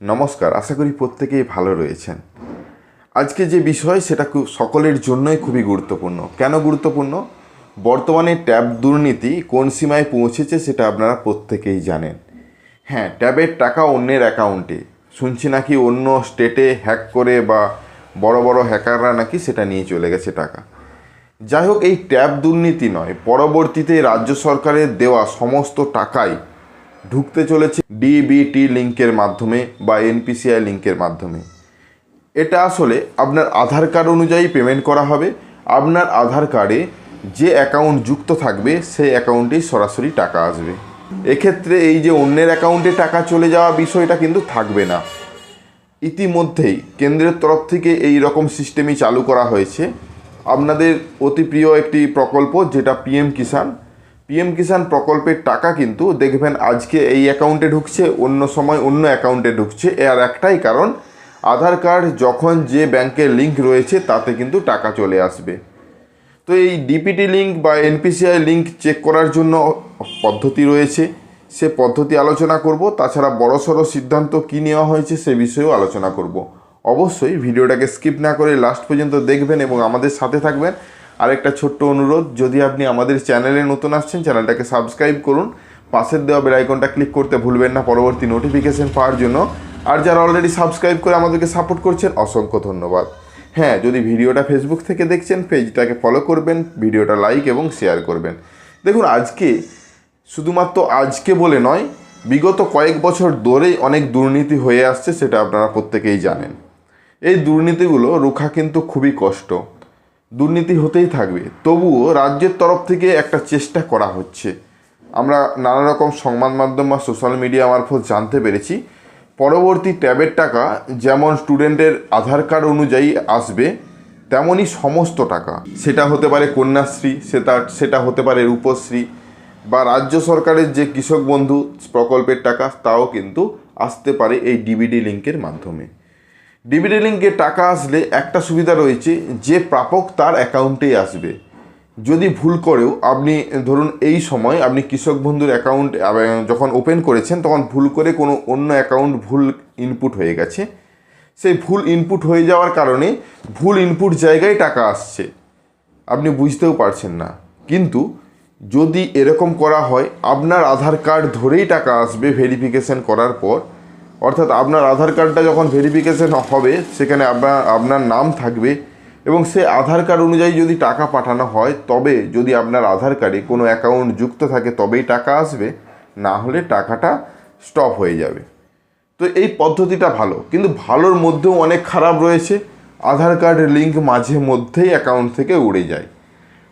নমস্কার, আশা করি প্রত্যেকেই ভালো রয়েছেন। আজকে যে বিষয়, সেটা খুব সকলের জন্যই খুবই গুরুত্বপূর্ণ। কেন গুরুত্বপূর্ণ? বর্তমানে ট্যাব দুর্নীতি কোন সীমায় পৌঁছেছে, সেটা আপনারা প্রত্যেকেই জানেন। হ্যাঁ ট্যাবের টাকা অন্যের অ্যাকাউন্টে। শুনছি নাকি অন্য স্টেটে হ্যাক করে বা বড় বড় হ্যাকাররা নাকি সেটা নিয়ে চলে গেছে টাকা। যাই হোক, এই ট্যাব দুর্নীতি নয়, পরবর্তীতে রাজ্য সরকারের দেওয়া সমস্ত টাকাই ঢুকতে চলেছে ডিবিটি লিঙ্কের মাধ্যমে বা এনপিসিআই লিঙ্কের মাধ্যমে। এটা আসলে আপনার আধার কার্ড অনুযায়ী পেমেন্ট করা হবে। আপনার আধার কার্ডে যে অ্যাকাউন্ট যুক্ত থাকবে, সেই অ্যাকাউন্টেই সরাসরি টাকা আসবে। এক্ষেত্রে এই যে অন্যের অ্যাকাউন্টে টাকা চলে যাওয়া বিষয়টা কিন্তু থাকবে না। ইতিমধ্যেই কেন্দ্রের তরফ থেকে এই রকম সিস্টেমই চালু করা হয়েছে। আপনাদের অতি প্রিয় একটি প্রকল্প, যেটা পিএম কিষাণ পিএম কিষাণ প্রকল্পের টাকা কিন্তু দেখবেন আজকে এই অ্যাকাউন্টে ঢুকছে, অন্য সময় অন্য অ্যাকাউন্টে ঢুকছে। এর একটাই কারণ, আধার কার্ড যখন যে ব্যাংকের লিঙ্ক রয়েছে তাতে কিন্তু টাকা চলে আসবে। তো এই ডিপিটি লিঙ্ক বা এনপিসিআই লিঙ্ক চেক করার জন্য পদ্ধতি রয়েছে। সে পদ্ধতি আলোচনা করব, তাছাড়া বড়সড় সিদ্ধান্ত কী নেওয়া হয়েছে সে বিষয়েও আলোচনা করব। অবশ্যই ভিডিওটাকে স্কিপ না করে লাস্ট পর্যন্ত দেখবেন এবং আমাদের সাথে থাকবেন। আরেকটা ছোট্ট অনুরোধ, যদি আপনি আমাদের চ্যানেলে নতুন আসছেন, চ্যানেলটাকে সাবস্ক্রাইব করুন। পাশের দেওয়া বেল আইকনটা ক্লিক করতে ভুলবেন না পরবর্তী নোটিফিকেশন পাওয়ার জন্য। আর যারা অলরেডি সাবস্ক্রাইব করে আমাদেরকে সাপোর্ট করছেন, অসংখ্য ধন্যবাদ। হ্যাঁ যদি ভিডিওটা ফেসবুক থেকে দেখছেন পেজটাকে ফলো করবেন, ভিডিওটা লাইক এবং শেয়ার করবেন। দেখুন, আজকে শুধুমাত্র আজকে বলে নয়, বিগত কয়েক বছর ধরেই অনেক দুর্নীতি হয়ে আসছে, সেটা আপনারা প্রত্যেকেই জানেন। এই দুর্নীতিগুলো রুখা কিন্তু খুবই কষ্ট। দুর্নীতি হতেই থাকবে। তবুও রাজ্যের তরফ থেকে একটা চেষ্টা করা হচ্ছে। আমরা নানা রকম সংবাদ মাধ্যম বা সোশ্যাল মিডিয়া মারফত জানতে পেরেছি। পরবর্তী ট্যাবের টাকা যেমন স্টুডেন্টের আধার কার্ড অনুযায়ী আসবে তেমনই সমস্ত টাকা। সেটা হতে পারে কন্যাশ্রী সেটা সেটা হতে পারে রূপশ্রী বা রাজ্য সরকারের যে কৃষক বন্ধু প্রকল্পের টাকা, তাও কিন্তু আসতে পারে এই ডিবিডি লিঙ্কের মাধ্যমে। ডিবিডি লিঙ্কে টাকা আসলে একটা সুবিধা রয়েছে, যে প্রাপক তার অ্যাকাউন্টেই আসবে। যদি ভুল করেও আপনি, ধরুন এই সময় আপনি কৃষক বন্ধুর অ্যাকাউন্ট যখন ওপেন করেছেন, তখন ভুল করে কোনো অন্য অ্যাকাউন্ট ভুল ইনপুট হয়ে গেছে। সেই ভুল ইনপুট হয়ে যাওয়ার কারণে ভুল ইনপুট জায়গায় টাকা আসছে। আপনি বুঝতেও পারছেন না। কিন্তু যদি এরকম করা হয়, আপনার আধার কার্ড ধরেই টাকা আসবে ভেরিফিকেশন করার পর অর্থাৎ আপনার আধার কার্ডটা যখন ভেরিফিকেশন হবে, সেখানে আপনার আপনার নাম থাকবে এবং সে আধার কার্ড অনুযায়ী যদি টাকা পাঠানো হয়, তবে যদি আপনার আধার কার্ডে কোনো অ্যাকাউন্ট যুক্ত থাকে, তবেই টাকা আসবে, না হলে টাকাটা স্টপ হয়ে যাবে। তো এই পদ্ধতিটা ভালো। কিন্তু ভালোর মধ্যেও অনেক খারাপ রয়েছে। আধার কার্ড লিঙ্ক মাঝে মধ্যেই অ্যাকাউন্ট থেকে উড়ে যায়।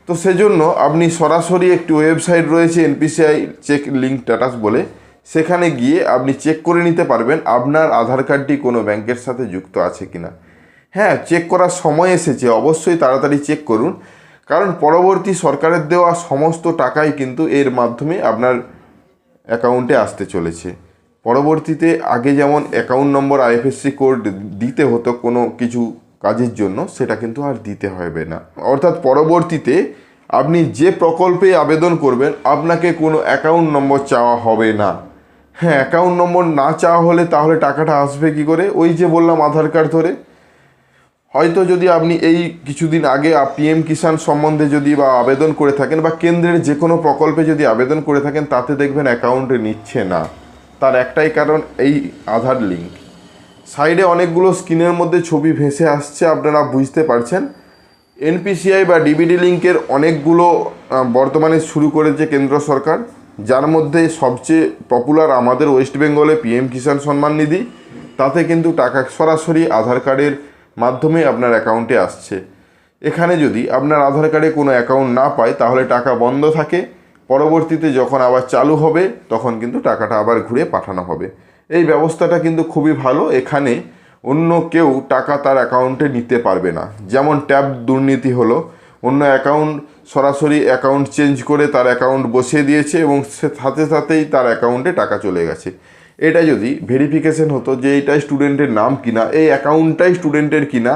তো সেজন্য আপনি সরাসরি একটি ওয়েবসাইট রয়েছে এনপিসিআই চেক লিঙ্ক স্ট্যাটাস বলে। সেখানে গিয়ে আপনি চেক করে নিতে পারবেন আপনার আধার কার্ডটি কোনো ব্যাংকের সাথে যুক্ত আছে কিনা। হ্যাঁ চেক করার সময় এসেছে, অবশ্যই তাড়াতাড়ি চেক করুন। কারণ পরবর্তী সরকারের দেওয়া সমস্ত টাকাই কিন্তু এর মাধ্যমে আপনার অ্যাকাউন্টে আসতে চলেছে। পরবর্তীতে আগে যেমন অ্যাকাউন্ট নম্বর আইএফএসসি কোড দিতে হতো কোনো কিছু কাজের জন্য, সেটা কিন্তু আর দিতে হবে না। অর্থাৎ পরবর্তীতে আপনি যে প্রকল্পে আবেদন করবেন, আপনাকে কোনো অ্যাকাউন্ট নম্বর চাওয়া হবে না। হ্যাঁ অ্যাকাউন্ট নম্বর না চাওয়া হলে তাহলে টাকাটা আসবে কি করে? ওই যে বললাম আধার কার্ড ধরে। হয়তো যদি আপনি এই কিছুদিন আগে পিএম কিষাণ সম্বন্ধে যদি বা আবেদন করে থাকেন বা কেন্দ্রের যে কোনো প্রকল্পে যদি আবেদন করে থাকেন, তাতে দেখবেন অ্যাকাউন্টে নিচ্ছে না। তার একটাই কারণ এই আধার লিঙ্ক সাইডে অনেকগুলো স্ক্রিনের মধ্যে ছবি ভেসে আসছে, আপনারা বুঝতে পারছেন। এনপিসিআই বা ডিবিডি লিঙ্কের অনেকগুলো বর্তমানে শুরু করেছে কেন্দ্র সরকার। যার মধ্যে সবচেয়ে পপুলার আমাদের ওয়েস্ট বেঙ্গলে পিএম কিষাণ সম্মান নিধি তাতে কিন্তু টাকা সরাসরি আধার কার্ডের মাধ্যমে আপনার অ্যাকাউন্টে আসছে। এখানে যদি আপনার আধার কার্ডে কোনো অ্যাকাউন্ট না পায়, তাহলে টাকা বন্ধ থাকে। পরবর্তীতে যখন আবার চালু হবে, তখন কিন্তু টাকাটা আবার ঘুরে পাঠানো হবে। এই ব্যবস্থাটা কিন্তু খুবই ভালো। এখানে অন্য কেউ টাকা তার অ্যাকাউন্টে নিতে পারবে না। যেমন ট্যাব দুর্নীতি হলো অন্য অ্যাকাউন্ট সরাসরি অ্যাকাউন্ট চেঞ্জ করে তার অ্যাকাউন্ট বসিয়ে দিয়েছে এবং সে সাথে সাথেই তার অ্যাকাউন্টে টাকা চলে গেছে। এটা যদি ভেরিফিকেশন হতো যে এইটাই স্টুডেন্টের নাম কিনা, এই অ্যাকাউন্টটাই স্টুডেন্টের কিনা,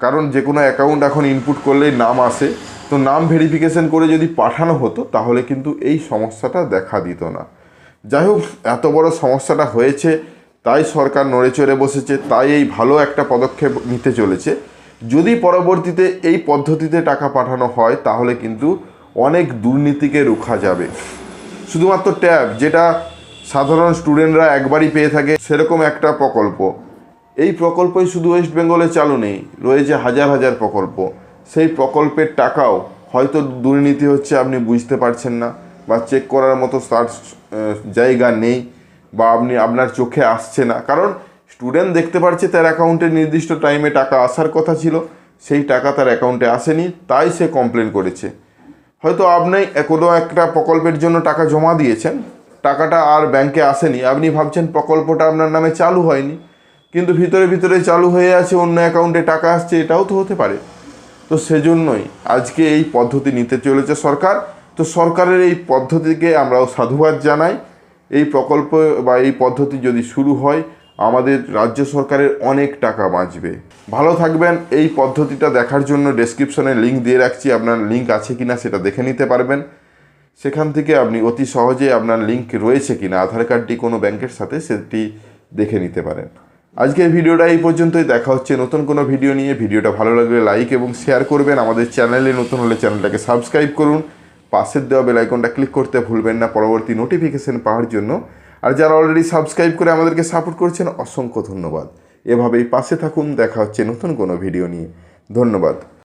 কারণ যে কোনো অ্যাকাউন্ট এখন ইনপুট করলেই নাম আসে, তো নাম ভেরিফিকেশন করে যদি পাঠানো হতো, তাহলে কিন্তু এই সমস্যাটা দেখা দিত না। যাই হোক, এত বড় সমস্যাটা হয়েছে, তাই সরকার নড়ে চড়ে বসেছে, তাই এই ভালো একটা পদক্ষেপ নিতে চলেছে। যদি পরবর্তীতে এই পদ্ধতিতে টাকা পাঠানো হয়, তাহলে কিন্তু অনেক দুর্নীতিকে রুখা যাবে। শুধুমাত্র ট্যাব, যেটা সাধারণ স্টুডেন্টরা একবারই পেয়ে থাকে, সেরকম একটা প্রকল্প। এই প্রকল্পই শুধু ওয়েস্ট বেঙ্গলে চালু নেই, রয়েছে হাজার হাজার প্রকল্প। সেই প্রকল্পের টাকাও হয়তো দুর্নীতি হচ্ছে আপনি বুঝতে পারছেন না, বা চেক করার মতো তার জায়গা নেই, বা আপনি আপনার চোখে আসছে না। কারণ স্টুডেন্ট দেখতে পারছে তার অ্যাকাউন্টে নির্দিষ্ট টাইমে টাকা আসার কথা ছিল, সেই টাকা তার অ্যাকাউন্টে আসেনি, তাই সে কমপ্লেন করেছে। হয়তো আপনি কোনো একটা প্রকল্পের জন্য টাকা জমা দিয়েছেন, টাকাটা আর ব্যাংকে আসেনি, আপনি ভাবছেন প্রকল্পটা আপনার নামে চালু হয়নি, কিন্তু ভিতরে ভিতরে চালু হয়ে আছে, অন্য অ্যাকাউন্টে টাকা আসছে, এটাও তো হতে পারে। তো সেজন্যই আজকে এই পদ্ধতি নিতে চলেছে সরকার। তো সরকারের এই পদ্ধতিকে আমরাও সাধুবাদ জানাই। এই প্রকল্প বা এই পদ্ধতি যদি শুরু হয় আমাদের রাজ্য সরকারের অনেক টাকা বাঁচবে। ভালো থাকবেন, এই পদ্ধতিটা দেখার জন্য ডেসক্রিপশনে লিঙ্ক দিয়ে রাখছি, আপনার লিঙ্ক আছে কিনা সেটা দেখে নিতে পারবেন। সেখান থেকে আপনি অতি সহজে আপনার লিঙ্ক রয়েছে কিনা, আধার কার্ডটি কোনো ব্যাংকের সাথে সেটি দেখে নিতে পারেন। আজকের ভিডিওটা এই পর্যন্তই, দেখা হচ্ছে নতুন কোনো ভিডিও নিয়ে। ভিডিওটা ভালো লাগলে লাইক এবং শেয়ার করবেন। আমাদের চ্যানেলে নতুন হলে চ্যানেলটাকে সাবস্ক্রাইব করুন। পাশের দেওয়া বেল আইকনটা ক্লিক করতে ভুলবেন না। পরবর্তী নোটিফিকেশন পাওয়ার জন্য আর যারা অলরেডি সাবস্ক্রাইব করে আমাদেরকে সাপোর্ট করছেন, অসংখ্য ধন্যবাদ। এভাবেই পাশে থাকুন, দেখা হচ্ছে নতুন কোনো ভিডিও নিয়ে। ধন্যবাদ।